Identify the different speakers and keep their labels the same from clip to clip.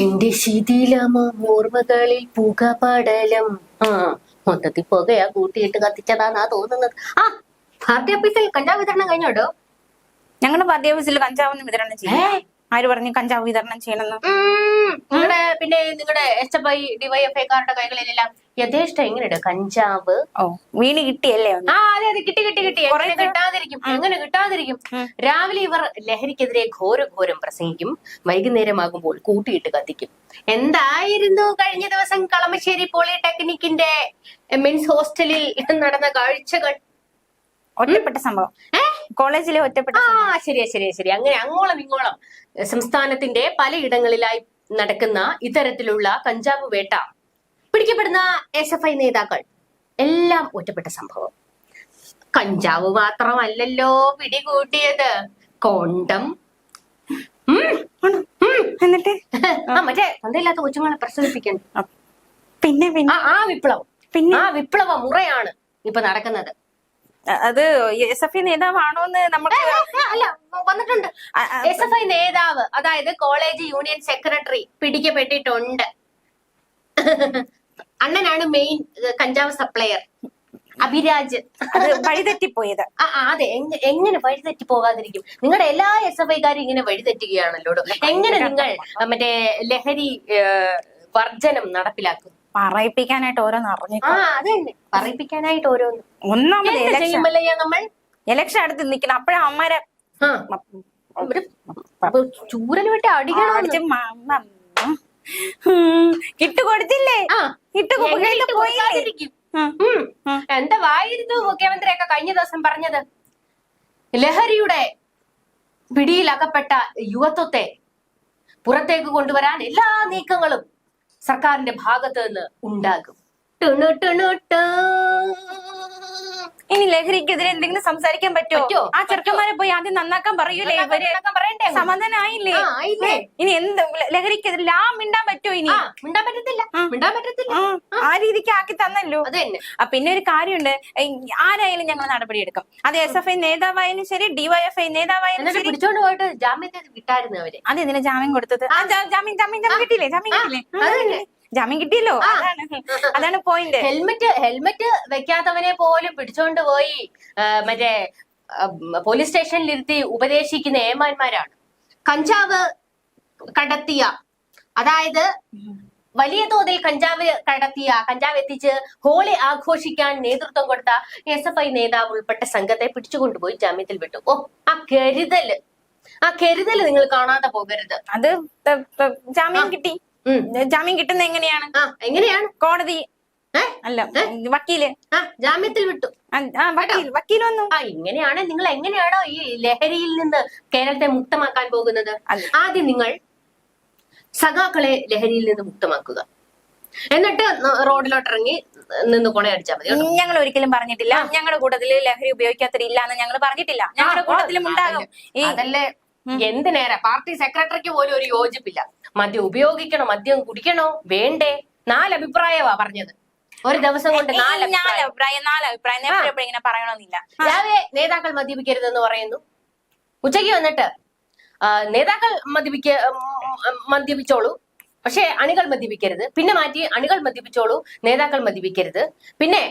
Speaker 1: എന്റെ ശിഥിലമ ഓർമ്മകളിൽ പുകപടലം. ആ മൊത്തത്തിൽ പുകയാ കൂട്ടിയിട്ട് കത്തിച്ചതാന്നാ തോന്നുന്നത്. ആ പാർട്ടി ഓഫീസിൽ കഞ്ചാവ് വിതരണം കഴിഞ്ഞോട്ടോ
Speaker 2: ഞങ്ങളുടെ പാർട്ടി ഓഫീസിൽ കഞ്ചാവ് വിതരണം ചെയ്യും? ആര് പറഞ്ഞു കഞ്ചാവ് വിതരണം ചെയ്യണമെന്ന്?
Speaker 1: നിങ്ങളുടെ പിന്നെ നിങ്ങളുടെ എസ് എഫ് ഐ ഡിവൈഎഫ്ഐക്കാരുടെ കൈകളിലെല്ലാം യഥേഷ്ടം എങ്ങനെയുണ്ട്? കഞ്ചാവ്?
Speaker 2: ഓ വീണ് കിട്ടിയല്ലേ ഒന്ന്?
Speaker 1: ആ അതെ അതെ കിട്ടി കിട്ടി കിട്ടി. എങ്ങനെ കിട്ടാതിരിക്കും? എങ്ങനെ കിട്ടാതിരിക്കും? രാവിലെ ഇവർ ലഹരിക്കെതിരെ ഘോര ഘോരം പ്രസംഗിക്കും. വൈകുന്നേരമാകുമ്പോൾ കൂട്ടിയിട്ട് കത്തിക്കും. എന്തായിരുന്നു കഴിഞ്ഞ ദിവസം കളമശ്ശേരി പോളിടെക്നിക്കിന്റെ മെൻസ് ഹോസ്റ്റലിൽ നടന്ന കാഴ്ചകൾ?
Speaker 2: ഒറ്റപ്പെട്ട സംഭവം. കോളേജിലെ ഒറ്റപ്പെട്ട
Speaker 1: ആ ശരിയാ ശരി ശരി അങ്ങനെ അങ്ങോളം ഇങ്ങോളം സംസ്ഥാനത്തിന്റെ പലയിടങ്ങളിലായി നടക്കുന്ന ഇത്തരത്തിലുള്ള കഞ്ചാവ് വേട്ട പിടിക്കപ്പെടുന്ന എസ് എഫ് ഐ നേതാക്കൾ. എല്ലാം ഒറ്റപ്പെട്ട സംഭവം. കഞ്ചാവ് മാത്രമല്ലല്ലോ പിടികൂട്ടിയത്. കോണ്ടം.
Speaker 2: എന്നിട്ട്?
Speaker 1: ആ മറ്റേ തന്തയില്ലാത്ത കൊച്ചുങ്ങളെ പ്രസവിപ്പിക്കണം.
Speaker 2: പിന്നെ പിന്നെ?
Speaker 1: ആ വിപ്ലവം.
Speaker 2: പിന്നെ?
Speaker 1: ആ വിപ്ലവ മുറയാണ് ഇപ്പൊ നടക്കുന്നത്.
Speaker 2: അത് എസ് എഫ് ഐ നേതാവാണോന്ന് നമുക്ക്
Speaker 1: ആ, അല്ല വന്നിട്ടുണ്ട്. എസ് എഫ് ഐ നേതാവ് അതായത് കോളേജ് യൂണിയൻ സെക്രട്ടറി പിടിക്കപ്പെട്ടിട്ടുണ്ട്. അണ്ണനാണ് മെയിൻ കഞ്ചാവ് സപ്ലയർ. അഭിരാജ്.
Speaker 2: വഴിതെറ്റിപ്പോയത്.
Speaker 1: ആ അതെ എങ്ങനെ വഴിതെറ്റി പോകാതിരിക്കും നിങ്ങളുടെ എല്ലാ എസ് എഫ് ഐക്കാരും ഇങ്ങനെ വഴിതെറ്റുകയാണല്ലോ എങ്ങനെ നിങ്ങൾ മറ്റേ ലഹരി വർജനം നടപ്പിലാക്കും?
Speaker 2: പറയിപ്പിക്കാനായിട്ട് ഓരോന്ന് അറിഞ്ഞു
Speaker 1: ആ അത് തന്നെ പറയിപ്പിക്കാനായിട്ട് ഓരോന്ന്.
Speaker 2: ഒന്നാമത്
Speaker 1: എന്ത് നമ്മൾ?
Speaker 2: ഇലക്ഷൻ അടുത്ത് നിൽക്കണം. അപ്പഴാ അമ്മമാരെ
Speaker 1: ആ. ഒരു അപ്പൊ ചൂരൽ വിട്ട് അടിക്കണം.
Speaker 2: കിട്ടു കൊടുത്തില്ലേ?
Speaker 1: ആ. ഇട്ട്
Speaker 2: പോയില്ലേ
Speaker 1: കൊടുക്കാതിരിക്കും?
Speaker 2: ഉം.
Speaker 1: ഉം.
Speaker 2: ഉം.
Speaker 1: എന്തായിരുന്നു മുഖ്യമന്ത്രിയൊക്കെ കഴിഞ്ഞ ദിവസം പറഞ്ഞത്? ലഹരിയുടെ പിടിയിലകപ്പെട്ട യുവത്വത്തെ പുറത്തേക്ക് കൊണ്ടുവരാൻ എല്ലാ നീക്കങ്ങളും സർക്കാരിന്റെ ഭാഗത്ത് നിന്ന് ഉണ്ടാകും ടണു ടണു ടു.
Speaker 2: ലഹരിക്കെതിരെ എന്തെങ്കിലും സംസാരിക്കാൻ പറ്റുമോ? ആ ചെറുക്കന്മാരെ പോയി ആദ്യം നന്നാക്കാൻ പറയൂലേ
Speaker 1: ഇവർ?
Speaker 2: സമാധാനായില്ലേ? ഇനി എന്ത് ലഹരിക്കെതിരെ ലാ മിണ്ടാൻ പറ്റുമോ ഇനി?
Speaker 1: ആ മിണ്ടാൻ പറ്റത്തില്ല. മിണ്ടാൻ പറ്റത്തില്ല.
Speaker 2: ആ, രീതിക്ക് ആക്കി തന്നല്ലോ. പിന്നെ ഒരു കാര്യമുണ്ട്. ആരായാലും ഞങ്ങൾ നടപടി എടുക്കും അത് എസ് എഫ് ഐ നേതാവായാലും ശരി ഡിവൈഎഫ്ഐ നേതാവായാലും ശരി.
Speaker 1: പിടിച്ചോണ്ട് പോയിട്ട് ജാമ്യത്തിൽ വിട്ടായിരുന്നു അവർ?
Speaker 2: അത് എന്തിനാ ജാമ്യം കൊടുത്തത്? ജാമ്യം ജാമ്യം ജാമ്യം കിട്ടിയില്ലേ? ജാമ്യം കിട്ടിയില്ലേ. ജാമ്യം കിട്ടിയല്ലോ? അതാണ്. അതാണ് പോയിന്റ്
Speaker 1: ഹെൽമെറ്റ് ഹെൽമെറ്റ് വെക്കാത്തവനെ പോലും പിടിച്ചോണ്ട് പോയി മറ്റേ പോലീസ് സ്റ്റേഷനിലിരുത്തി ഉപദേശിക്കുന്ന ഏമാന്മാരാണ്. കഞ്ചാവ് കടത്തിയ അതായത് വലിയ തോതിൽ കഞ്ചാവ് കടത്തിയ കഞ്ചാവ് എത്തിച്ച് ഹോളി ആഘോഷിക്കാൻ നേതൃത്വം കൊടുത്ത എസ് എഫ് ഐ നേതാവ് ഉൾപ്പെട്ട സംഘത്തെ പിടിച്ചുകൊണ്ടുപോയി ജാമ്യത്തിൽ വിട്ടു. ഓ ആ കരുതൽ ആ കരുതൽ നിങ്ങൾ കാണാതെ പോകരുത്.
Speaker 2: അത് ജാമ്യം കിട്ടി. ജാമ്യം കിട്ടുന്ന എങ്ങനെയാണ്?
Speaker 1: ആ എങ്ങനെയാണ്?
Speaker 2: കോടതി. അല്ല വക്കീൽ.
Speaker 1: ആ ജാമ്യത്തിൽ വിട്ടു.
Speaker 2: ആ
Speaker 1: ഇങ്ങനെയാണ്. നിങ്ങൾ എങ്ങനെയാണോ ഈ ലഹരിയിൽ നിന്ന് കേരളത്തെ മുക്തമാക്കാൻ പോകുന്നത്? ആദ്യം നിങ്ങൾ സഖാക്കളെ ലഹരിയിൽ നിന്ന് മുക്തമാക്കുക. എന്നിട്ട് റോഡിലോട്ട് ഇറങ്ങി നിന്ന് കൊണയടിച്ചാൽ മതി
Speaker 2: ഞങ്ങൾ ഒരിക്കലും പറഞ്ഞിട്ടില്ല. ഞങ്ങളുടെ കൂട്ടത്തിൽ ലഹരി ഉപയോഗിക്കാത്തവരില്ല എന്ന് ഞങ്ങൾ പറഞ്ഞിട്ടില്ല. ഞങ്ങളുടെ കൂട്ടത്തിലും ഉണ്ടാകും. ഈ
Speaker 1: അതല്ലേ എന്തിനേറെ? പാർട്ടി സെക്രട്ടറിക്ക് പോലും ഒരു യോജിപ്പില്ല. മദ്യം ഉപയോഗിക്കണോ? മദ്യം കുടിക്കണോ? വേണ്ടേ? നാല് അഭിപ്രായമാ പറഞ്ഞത്. ഒരു ദിവസം കൊണ്ട് നാല്
Speaker 2: നാല്
Speaker 1: അഭിപ്രായം
Speaker 2: നാല് അഭിപ്രായം എപ്പോഴും എപ്പോഴും ഇങ്ങനെ പറയണമെന്നില്ല.
Speaker 1: രാവിലെ നേതാക്കൾ മദ്യപിക്കരുതെന്ന് പറയുന്നു. ഉച്ചയ്ക്ക് വന്നിട്ട് നേതാക്കൾ മദ്യപിക്ക മദ്യപിച്ചോളൂ. പക്ഷേ അണികൾ മദ്യപിക്കരുത്. പിന്നെ മാറ്റി അണികൾ മദ്യപിച്ചോളൂ നേതാക്കൾ മദ്യപിക്കരുത്. പിന്നെ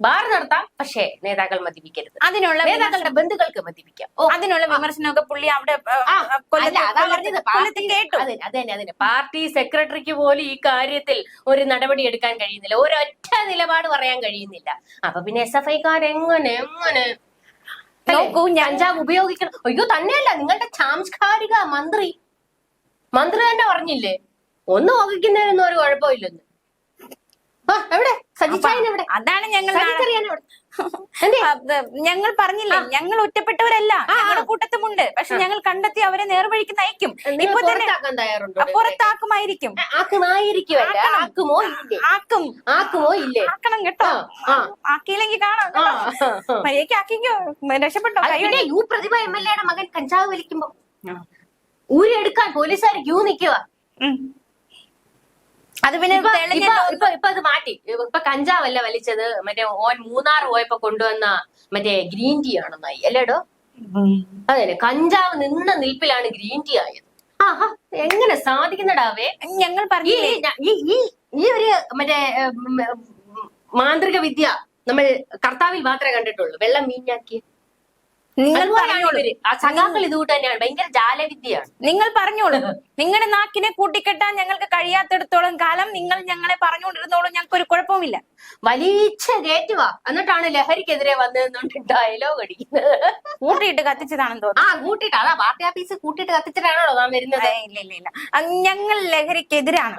Speaker 1: ബാർ നടത്താം പക്ഷേ നേതാക്കൾ മദ്യപിക്കരുത്.
Speaker 2: അതിനുള്ള
Speaker 1: നേതാക്കളുടെ ബന്ധുക്കൾക്ക് മദ്യപിക്കാം. ഓ.
Speaker 2: അതിനുള്ള വിമർശനമൊക്കെ പുള്ളി അവിടെ കേട്ടു.
Speaker 1: അതെ അതന്നെ അതന്നെ പാർട്ടി സെക്രട്ടറിക്ക് പോലും ഈ കാര്യത്തിൽ ഒരു നടപടി എടുക്കാൻ കഴിയുന്നില്ല. ഒരൊറ്റ നിലപാട് പറയാൻ കഴിയുന്നില്ല. അപ്പൊ പിന്നെ എസ് എഫ് ഐക്കാർ എങ്ങനെ?
Speaker 2: എങ്ങനെ ഞാൻ
Speaker 1: കഞ്ചാവ് ഉപയോഗിക്കണം. അയ്യോ തന്നെയല്ല നിങ്ങളുടെ സാംസ്കാരിക മന്ത്രി. മന്ത്രി തന്നെ പറഞ്ഞില്ലേ? ഒന്ന് ഓഹിക്കുന്നതിനൊന്നും ഒരു കുഴപ്പമില്ലെന്ന്. എവിടെ?
Speaker 2: അതാണ് ഞങ്ങൾ ഞങ്ങൾ പറഞ്ഞില്ലേ ഞങ്ങൾ ഒറ്റപ്പെട്ടവരല്ല ഞങ്ങളുടെ കൂട്ടത്തുമുണ്ട്. പക്ഷെ ഞങ്ങൾ കണ്ടെത്തി അവരെ നേർവഴിക്ക് നയിക്കും. ഇപ്പൊ തന്നെ പുറത്താക്കുമായിരിക്കും.
Speaker 1: ആക്കുമോ ഇല്ലേ?
Speaker 2: ആക്കും.
Speaker 1: ആക്കുമോ ഇല്ലേ?
Speaker 2: ആക്കണം കേട്ടോ. ആക്കിയില്ലെങ്കിൽ കാണാം മര്യാദയ്ക്ക് ആക്കിക്കോ. രക്ഷപ്പെട്ടോ?
Speaker 1: യു പ്രതിഭ എം എൽ എയുടെ മകൻ കഞ്ചാവ് വലിക്കുമ്പോ ഊരെടുക്കാൻ പോലീസുകാർ ക്യൂ
Speaker 2: നിക്കുക. അത് പിന്നെ
Speaker 1: ഇപ്പൊ അത് മാറ്റി. ഇപ്പൊ കഞ്ചാവല്ല വലിച്ചത്? മറ്റേ ഓൻ മൂന്നാർ പോയപ്പോ കൊണ്ടുവന്ന മറ്റേ ഗ്രീൻ ടീ ആണെന്നായി അല്ലേടോ. അതെ കഞ്ചാവ് നിന്ന നിൽപ്പിലാണ് ഗ്രീൻ ടീ ആയത്. ആ ആഹാ എങ്ങനെ സാധിക്കുന്നടാവേ
Speaker 2: ഞങ്ങൾ
Speaker 1: പറഞ്ഞു
Speaker 2: പറഞ്ഞില്ലേ?
Speaker 1: ഈ ഈ ഈ ഒരു മറ്റേ മാന്ത്രിക വിദ്യ നമ്മൾ കർത്താവിൽ മാത്രമേ കണ്ടിട്ടുള്ളൂ. വെള്ളം വീഞ്ഞാക്കി
Speaker 2: നിങ്ങൾ പറഞ്ഞോളൂ.
Speaker 1: ആ സഖാക്കൾ ഇതുകൂട്ട് തന്നെയാണ് ഭയങ്കര ജാലവിദ്യയാണ്.
Speaker 2: നിങ്ങൾ പറഞ്ഞോളൂ. നിങ്ങളുടെ നാക്കിനെ കൂട്ടിക്കെട്ടാൻ ഞങ്ങൾക്ക് കഴിയാത്തിടത്തോളം കാലം നിങ്ങൾ ഞങ്ങളെ പറഞ്ഞുകൊണ്ടിരുന്നോളൂ. ഞങ്ങൾക്ക് ഒരു കുഴപ്പവുമില്ല.
Speaker 1: വലിച്ച കയറ്റുക എന്നിട്ടാണ് ലഹരിക്കെതിരെ വന്നതെന്നുണ്ട് ഡയലോഗ് അടിക്കുന്നത്.
Speaker 2: കൂട്ടിയിട്ട് കത്തിച്ചതാണെന്ന് തോന്നുന്നു.
Speaker 1: ആ കൂട്ടിട്ട് അതാ പാർട്ടി ഓഫീസ് കൂട്ടിയിട്ട് കത്തിച്ചിട്ടാണോ താൻ വരുന്നത്.
Speaker 2: ഇല്ല ഇല്ല ഇല്ല. ഞങ്ങൾ ലഹരിക്കെതിരാണ്.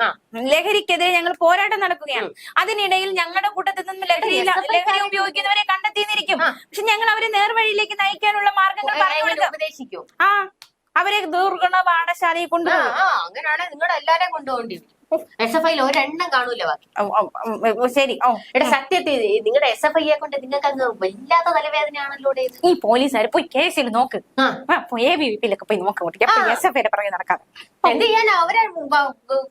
Speaker 2: ലഹരിക്കെതിരെ ഞങ്ങൾ പോരാട്ടം നടക്കുകയാണ്. അതിനിടയിൽ ഞങ്ങളുടെ കൂട്ടത്തിൽ നിന്ന് ലഹരി ലഹരി ഉപയോഗിക്കുന്നവരെ കണ്ടെത്തിയിരിക്കും. പക്ഷെ ഞങ്ങൾ അവരെ നേർവഴിയിലേക്ക് നയിക്കാനുള്ള മാർഗങ്ങൾ പറഞ്ഞു
Speaker 1: ഉപദേശിക്കൂ.
Speaker 2: ആ. അവരെ ദുർഗുണ പാഠശാലയിൽ കൊണ്ടുപോകും.
Speaker 1: അങ്ങനെയാണ് അങ്ങനെയാണെ നിങ്ങളുടെ എല്ലാരെയും കൊണ്ടുപോകേണ്ടി എസ് എഫ് ഐയിൽ ഒരെണ്ണം കാണൂല ബാക്കി.
Speaker 2: ശരി. ഓ
Speaker 1: എടാ സത്യത്തിൽ നിങ്ങളുടെ എസ് എഫ് ഐയെ കൊണ്ട് നിങ്ങൾക്ക് അങ്ങ് വല്ലാത്ത തലവേദനയാണല്ലോ.
Speaker 2: ഈ പോലീസുകാർ പോയി കേസിൽ നോക്ക്. എ ബി വിപിയിലൊക്കെ പോയി നോക്ക്. എസ് എഫ് ഐയുടെ പുറകെ നടക്കാതെ.
Speaker 1: എന്ത് ചെയ്യാൻ അവരെ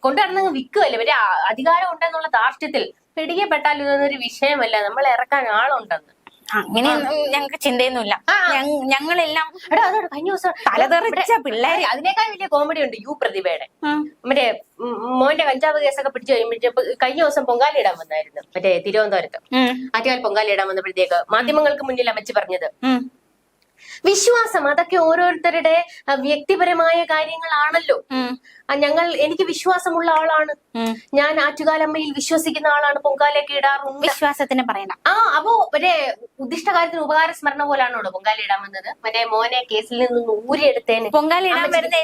Speaker 1: കൊണ്ടുവരണമെങ്കിൽ വിൽക്കുമല്ലേ ഇവർ അധികാരം ഉണ്ടെന്നുള്ള ധാർഷ്ട്യത്തിൽ പിടിക്കപ്പെട്ടാൽ ഇതൊന്നൊരു വിഷയമല്ല. നമ്മൾ ഇറക്കാൻ ആളുണ്ടെന്ന്.
Speaker 2: അങ്ങനെ ഞങ്ങൾക്ക് ചിന്തയൊന്നുമില്ല. ഞങ്ങ- ഞങ്ങളെല്ലാം
Speaker 1: എടാ അതോടെ കഴിഞ്ഞ ദിവസം
Speaker 2: തലതെറിച്ച പിള്ളേര്.
Speaker 1: അതിനേക്കാൾ വലിയ കോമഡി ഉണ്ട് യു പ്രതിഭയുടെ.
Speaker 2: ഉം.
Speaker 1: മറ്റേ ഉം, മോന്റെ കഞ്ചാവ് കേസൊക്കെ പിടിച്ചു കഴിയുമ്പോഴത്തേക്ക് കഴിഞ്ഞ ദിവസം പൊങ്കാലയിടാൻ വന്നായിരുന്നു. മറ്റേ തിരുവനന്തപുരത്ത്.
Speaker 2: ഉം.
Speaker 1: ആറ്റുകാൽ പൊങ്കാലയിടാൻ വന്നപ്പോഴത്തേക്ക് മാധ്യമങ്ങൾക്ക് മുന്നിൽ അമ്മച്ചി പറഞ്ഞത്.
Speaker 2: ഉം.
Speaker 1: വിശ്വാസം അതൊക്കെ ഓരോരുത്തരുടെ ആ, വ്യക്തിപരമായ കാര്യങ്ങളാണല്ലോ.
Speaker 2: ഉം.
Speaker 1: ആ, ഞങ്ങൾ എനിക്ക് വിശ്വാസമുള്ള ആളാണ്.
Speaker 2: ഉം.
Speaker 1: ഞാൻ ആറ്റുകാലമ്മയിൽ വിശ്വസിക്കുന്ന ആളാണ് പൊങ്കാലയൊക്കെ ഇടാറുണ്ട്.
Speaker 2: വിശ്വാസത്തിന് പറയണം.
Speaker 1: ആ അപ്പോ മറ്റേ ഉദ്ദിഷ്ട കാര്യത്തിന് ഉപകാര സ്മരണ പോലാണോ പൊങ്കാലി ഇടാൻ വന്നത് മറ്റേ മോനെ കേസിൽ നിന്ന് ഊരിയെടുത്തേന്
Speaker 2: പൊങ്കാലി ഇടാൻ വരുന്ന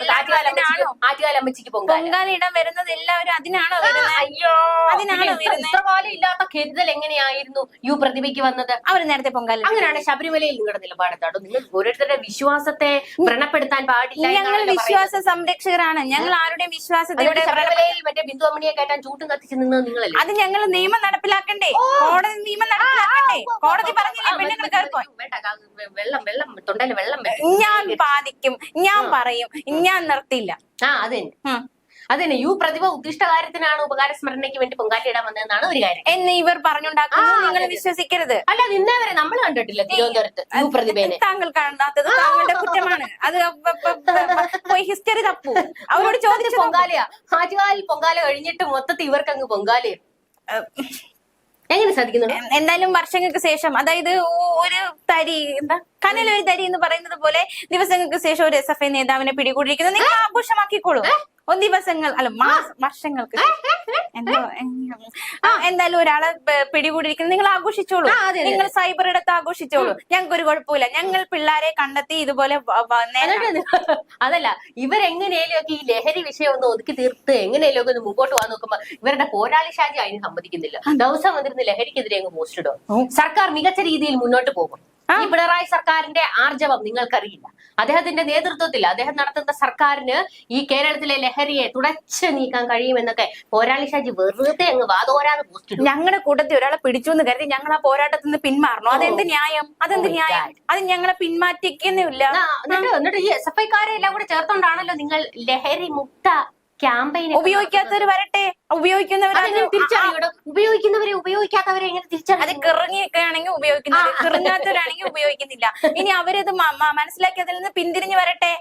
Speaker 2: ആദ്യകാല
Speaker 1: അമ്മച്ചിക്ക് പൊങ്കാലി
Speaker 2: ഇടാൻ വരുന്നത് എല്ലാവരും അതിനാണോ
Speaker 1: അയ്യോ
Speaker 2: അതിനാണോ
Speaker 1: ഇത്ര- കാലം ഇല്ലാത്ത കരുതൽ എങ്ങനെയായിരുന്നു യു പ്രതിഭയ്ക്ക് വന്നത്
Speaker 2: അവർ നേരത്തെ പൊങ്കാലി.
Speaker 1: അങ്ങനെയാണ് ശബരിമലയിൽ നിങ്ങളുടെ നിലപാടെത്താടോ നിങ്ങൾ ഓരോരുത്തരുടെ വിശ്വാസത്തെ വ്രണപ്പെടുത്താൻ പാടില്ല
Speaker 2: ഞങ്ങൾ വിശ്വാസ സംരക്ഷകരാണ് ഞങ്ങൾ ആരുടെയും വിശ്വാസത്തെ
Speaker 1: മറ്റേ ബിന്ദു അമ്മണിയെ കയറ്റാൻ ചൂട്ടും കത്തിച്ച് നിന്നത് നിങ്ങളല്ലേ
Speaker 2: അത് ഞങ്ങൾ നിയമം നടപ്പിലാക്കണ്ടേ കോടതി നിയമം നടപ്പിലാക്കണ്ടേ കോടതി പറഞ്ഞില്ലേ
Speaker 1: വെള്ളം വെള്ളം തൊണ്ടയിൽ വെള്ളം
Speaker 2: ഞാൻ ബാധിക്കും ഞാൻ പറയും ഞാൻ നിർത്തില്ല.
Speaker 1: ആ അത് തന്നെ
Speaker 2: ഉം.
Speaker 1: അത് തന്നെ യു പ്രതിഭ ഉദ്ദിഷ്ട കാര്യത്തിനാണ് ഉപകാര സ്മരണയ്ക്ക് വേണ്ടി പൊങ്കാല ഇടാൻ വന്നതെന്നാണ് ഒരു കാര്യം.
Speaker 2: എന്ന് ഇവർ പറഞ്ഞുണ്ടാക്കുന്നു നിങ്ങൾ. വിശ്വസിക്കരുത്.
Speaker 1: അല്ല ഇന്നേ വരെ നമ്മൾ കണ്ടിട്ടില്ല തിരുവനന്തപുരത്ത് യു പ്രതിഭേനെ.
Speaker 2: താങ്കൾ കാണാത്തത് താങ്കളുടെ കുറ്റമാണ്. അത് ഹിസ്റ്ററി തപ്പു. അവരോട് ചോദിച്ചു
Speaker 1: പൊങ്കാലിയാ. ആറ്റുകാൽ പൊങ്കാല കഴിഞ്ഞിട്ട് മൊത്തത്തിൽ ഇവർക്ക് അങ്ങ് പൊങ്കാലയും എങ്ങനെ സാധിക്കുന്നു?
Speaker 2: എന്തായാലും വർഷങ്ങൾക്ക് ശേഷം അതായത് ഒരു തരി എന്താ കനൽ ഒരു തരി എന്ന് പറയുന്നത് പോലെ ദിവസങ്ങൾക്ക് ശേഷം ഒരു എസ് എഫ് ഐ നേതാവിനെ പിടികൂടിയിരിക്കുന്നു. നിങ്ങൾ ആഘോഷമാക്കിക്കോളൂ. ദിവസങ്ങൾ അല്ല മാസ വർഷങ്ങൾക്ക്. എന്തോ ആ. എന്തായാലും ഒരാളെ പിടികൂടിയിരിക്കുന്നത് നിങ്ങൾ ആഘോഷിച്ചോളൂ. നിങ്ങൾ സൈബർ ഇടത്ത് ആഘോഷിച്ചോളൂ. ഞങ്ങൾക്ക് ഒരു കുഴപ്പമില്ല. ഞങ്ങൾ പിള്ളേരെ കണ്ടെത്തി ഇതുപോലെ
Speaker 1: അതല്ല ഇവരെങ്ങനെയും ഒക്കെ ഈ ലഹരി വിഷയം ഒന്ന് ഒതുക്കി തീർത്ത് എങ്ങനെയും ഒക്കെ ഒന്ന് മുമ്പോട്ട് പോകാൻ നോക്കുമ്പോ ഇവരുടെ പോരാളി ഷാജി അതിന് സമ്മതിക്കുന്നില്ല. ദിവസം വന്നിരുന്ന് ലഹരിക്കെതിരെ അങ്ങ് പോസ്റ്റ് ഇടും. സർക്കാർ മികച്ച രീതിയിൽ മുന്നോട്ട് പോകും. ഈ പിണറായി സർക്കാരിന്റെ ആർജവം നിങ്ങൾക്കറിയില്ല. അദ്ദേഹത്തിന്റെ നേതൃത്വത്തിൽ അദ്ദേഹം നടത്തുന്ന സർക്കാരിന് ഈ കേരളത്തിലെ ലഹരിയെ തുടച്ചു നീക്കാൻ കഴിയുമെന്നൊക്കെ പോരാളി ഷാജി വെറുതെ അങ്ങ് വാതോരാതെ പോസ്റ്റ്
Speaker 2: ഞങ്ങളുടെ കൂട്ടത്തിൽ ഒരാളെ പിടിച്ചു എന്ന് കരുതി ഞങ്ങൾ ആ പോരാട്ടത്തിൽ നിന്ന് പിന്മാറണോ? അതെന്ത് ന്യായം? അതെന്ത് ന്യായം? അത് ഞങ്ങളെ പിന്മാറ്റിക്കുന്നില്ല
Speaker 1: എന്നിട്ട് ഈ എസ് എഫ് ഐക്കാരെ എല്ലാം കൂടെ ചേർത്തോണ്ടാണല്ലോ നിങ്ങൾ ലഹരി മുക്ത ക്യാമ്പയിൻ
Speaker 2: ഉപയോഗിക്കാത്തവർ വരട്ടെ. ഉപയോഗിക്കുന്നവരെ അത്
Speaker 1: ഉപയോഗിക്കുന്നവരെ ഉപയോഗിക്കാത്തവരെ എങ്ങനെ
Speaker 2: അത്
Speaker 1: തിരിച്ചറിയും
Speaker 2: കിറങ്ങിയൊക്കെ ആണെങ്കിൽ ഉപയോഗിക്കുന്നത് കിറങ്ങാത്തവരാണെങ്കിൽ ഉപയോഗിക്കുന്നില്ല. ഇനി അവരത് മനസ്സിലാക്കി അതിൽ നിന്ന് പിന്തിരിഞ്ഞു വരട്ടെ.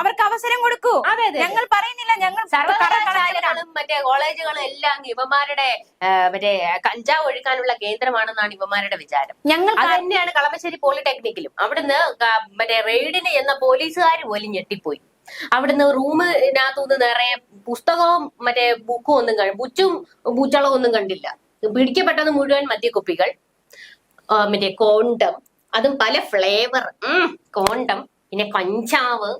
Speaker 2: അവർക്ക് അവസരം കൊടുക്കൂ.
Speaker 1: അതെ അതെ
Speaker 2: ഞങ്ങൾ പറയുന്നില്ല. ഞങ്ങൾ
Speaker 1: സർവകലാശാലകളും മറ്റേ കോളേജുകളും എല്ലാം ഇവന്മാരുടെ മറ്റേ കഞ്ചാവ് ഒഴുക്കാനുള്ള കേന്ദ്രമാണെന്നാണ് ഇവന്മാരുടെ വിചാരം.
Speaker 2: ഞങ്ങൾ
Speaker 1: അത് തന്നെയാണ് കളമശ്ശേരി പോളിടെക്നിക്കിലും അവിടുന്ന് മറ്റേ റെയ്ഡിന് എന്ന പോലീസുകാർ പോലും ഞെട്ടിപ്പോയി. അവിടുന്ന് റൂമിനകത്തുനിന്ന് നിറയെ പുസ്തകവും മറ്റേ ബുക്കും ഒന്നും കണ്ടു ബുച്ചും ബുച്ചളവും ഒന്നും കണ്ടില്ല. പിടിക്കപ്പെട്ടത് മുഴുവൻ മദ്യക്കുപ്പികൾ മറ്റേ കോണ്ടം അതും പല ഫ്ലേവർ കോണ്ടം പിന്നെ കഞ്ചാവ്.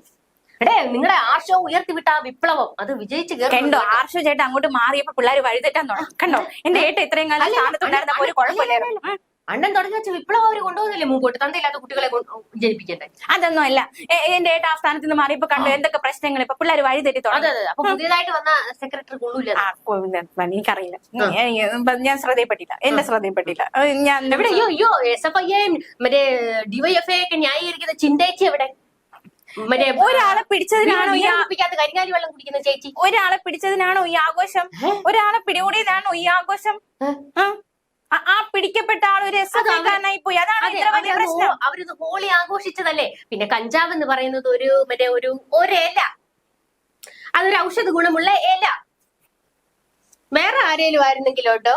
Speaker 1: എടേ നിങ്ങളുടെ ആർഷോ ഉയർത്തിവിട്ട ആ വിപ്ലവം അത് വിജയിച്ച്
Speaker 2: കണ്ടോ
Speaker 1: കേട്ടോ
Speaker 2: ആർഷ ചേട്ടൻ അങ്ങോട്ട് മാറിയപ്പോ പിള്ളേർ വഴിതെറ്റാൻ തുടങ്ങി. കണ്ടോ? എന്റെ ഏട്ട ഇത്രയും കാലം
Speaker 1: കാണത്തുണ്ടായിരുന്ന
Speaker 2: സ്ഥാനത്തുണ്ടായിരുന്നപ്പോ ഒരു കുഴപ്പമില്ലായിരുന്നു.
Speaker 1: അണ്ണൻ തുടങ്ങി വെച്ച വിപ്ലവം അവർ കൊണ്ടുപോകുന്നില്ലേ മുമ്പോട്ട് തന്തയില്ലാത്ത കുട്ടികളെ ജനിപ്പിക്കട്ടെ? ജനിപ്പിക്കണ്ടേ
Speaker 2: അതൊന്നും അല്ല. എന്റെ ഏട്ട ആ സ്ഥാനത്ത് നിന്ന് മാറിയപ്പോ കണ്ടു എന്തൊക്കെ പ്രശ്നങ്ങൾ? ഇപ്പൊ പിള്ളേർ വഴിതെറ്റി തുടങ്ങി.
Speaker 1: അതെ അതെ. അപ്പൊ പുതിയതായിട്ട് വന്ന സെക്രട്ടറി
Speaker 2: കൊള്ളൂല്ല. എനിക്കറിയില്ല. ഞാൻ- ശ്രദ്ധയിൽപ്പെട്ടില്ല എന്റെ ശ്രദ്ധയിൽപ്പെട്ടില്ല ഞാൻ
Speaker 1: എവിടെ? അയ്യോ അയ്യോ. എസ് എഫ് ഐയും മറ്റേ ഡിവൈഎഫ്ഐ ഒക്കെ ന്യായീകരിക്കുന്ന ചിന്തേച്ചി എവിടെ?
Speaker 2: ഒരാളെ പിടിച്ചതിനാണോ ഈ
Speaker 1: കരിങ്ങാലി വെള്ളം കുടിക്കുന്ന ചേച്ചി?
Speaker 2: ഒരാളെ പിടിച്ചതിനാണോ ഈ ആഘോഷം? ഒരാളെ പിടികൂടിയതാണോ ഈ ആഘോഷം? ആ? പിടിക്കപ്പെട്ട ആൾ ഒരു എസ് എഫ് ഐക്കാരനായി പോയി. അതാണ്
Speaker 1: അതെ
Speaker 2: ഇത്ര വലിയ പ്രശ്നം.
Speaker 1: അവർ അവരത് ഹോളി ആഘോഷിച്ചതല്ലേ? പിന്നെ കഞ്ചാവ് എന്ന് പറയുന്നത് ഒരു മറ്റേ ഒരു ഒരേല അതൊരു ഔഷധ ഗുണമുള്ള ഇല. വേറെ ആരേലും ആയിരുന്നെങ്കിലോട്ടോ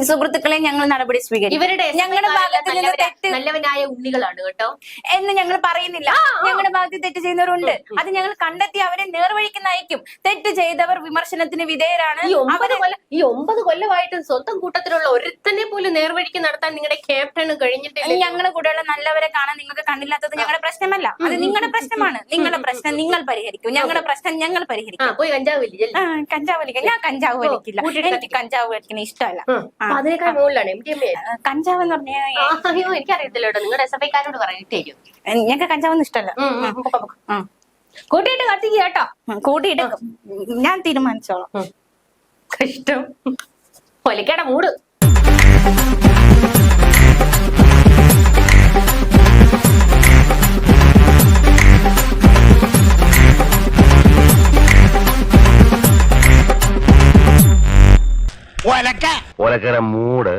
Speaker 2: സുഹൃത്തുക്കളെ ഞങ്ങൾ നടപടി സ്വീകരിക്കും.
Speaker 1: ഇവരുടെ
Speaker 2: ഞങ്ങളുടെ ഭാഗത്ത് നിന്ന് തെറ്റ്
Speaker 1: നല്ലവനായ ഉണ്ണികളാണ് കേട്ടോ.
Speaker 2: എന്ന് ഞങ്ങൾ പറയുന്നില്ല. ഞങ്ങളുടെ ഭാഗത്ത് തെറ്റ് ചെയ്യുന്നവരുണ്ട്. അത് ഞങ്ങൾ കണ്ടെത്തി അവരെ നേർവഴിക്ക് നയിക്കും തെറ്റ് ചെയ്തവർ വിമർശനത്തിന് വിധേയരാണ്.
Speaker 1: ഈ ഒമ്പത് കൊല്ലമായിട്ടും സ്വന്തം കൂട്ടത്തിലുള്ള ഒരുത്തനെ പോലും നേർവഴിക്ക് നടത്താൻ നിങ്ങളുടെ ക്യാപ്റ്റന് കഴിഞ്ഞിട്ടില്ല.
Speaker 2: ഞങ്ങളുടെ കൂടെയുള്ള നല്ലവരെ കാണാൻ നിങ്ങൾക്ക് കണ്ടില്ലാത്തത് ഞങ്ങളുടെ പ്രശ്നമല്ല. അത് നിങ്ങളുടെ പ്രശ്നമാണ്. നിങ്ങളുടെ പ്രശ്നം നിങ്ങൾ പരിഹരിക്കും. ഞങ്ങളുടെ പ്രശ്നം ഞങ്ങൾ പരിഹരിക്കും.
Speaker 1: പോയി കഞ്ചാവ് വലി
Speaker 2: ആ, കഞ്ചാവ് വലിക്കാം. ഞാൻ കഞ്ചാവ് വലിക്കില്ല. എനിക്ക് കഞ്ചാവ് വലിക്കുന്ന ഇഷ്ടമല്ല.
Speaker 1: അപ്പൊ അതിനേക്കാൾ മുകളിലാണ് എം ഡി എം എ
Speaker 2: കഞ്ചാവ് എന്ന് പറഞ്ഞാൽ
Speaker 1: അയ്യോ എനിക്കറിയത്തില്ല കേട്ടോ നിങ്ങളുടെ എസ് എഫ് ഐക്കാരോട് പറയിട്ടേ
Speaker 2: ഞങ്ങൾക്ക് കഞ്ചാവ് ഇഷ്ടല്ല. ഇഷ്ടമല്ല.
Speaker 1: കൂട്ടിയിട്ട് കത്തിക്ക് കേട്ടോ.
Speaker 2: കൂട്ടിയിട്ട് ഞാൻ തീരുമാനിച്ചോളാം.
Speaker 1: കഷ്ടം. പൊലിക്കട മൂട്.
Speaker 3: മൂട്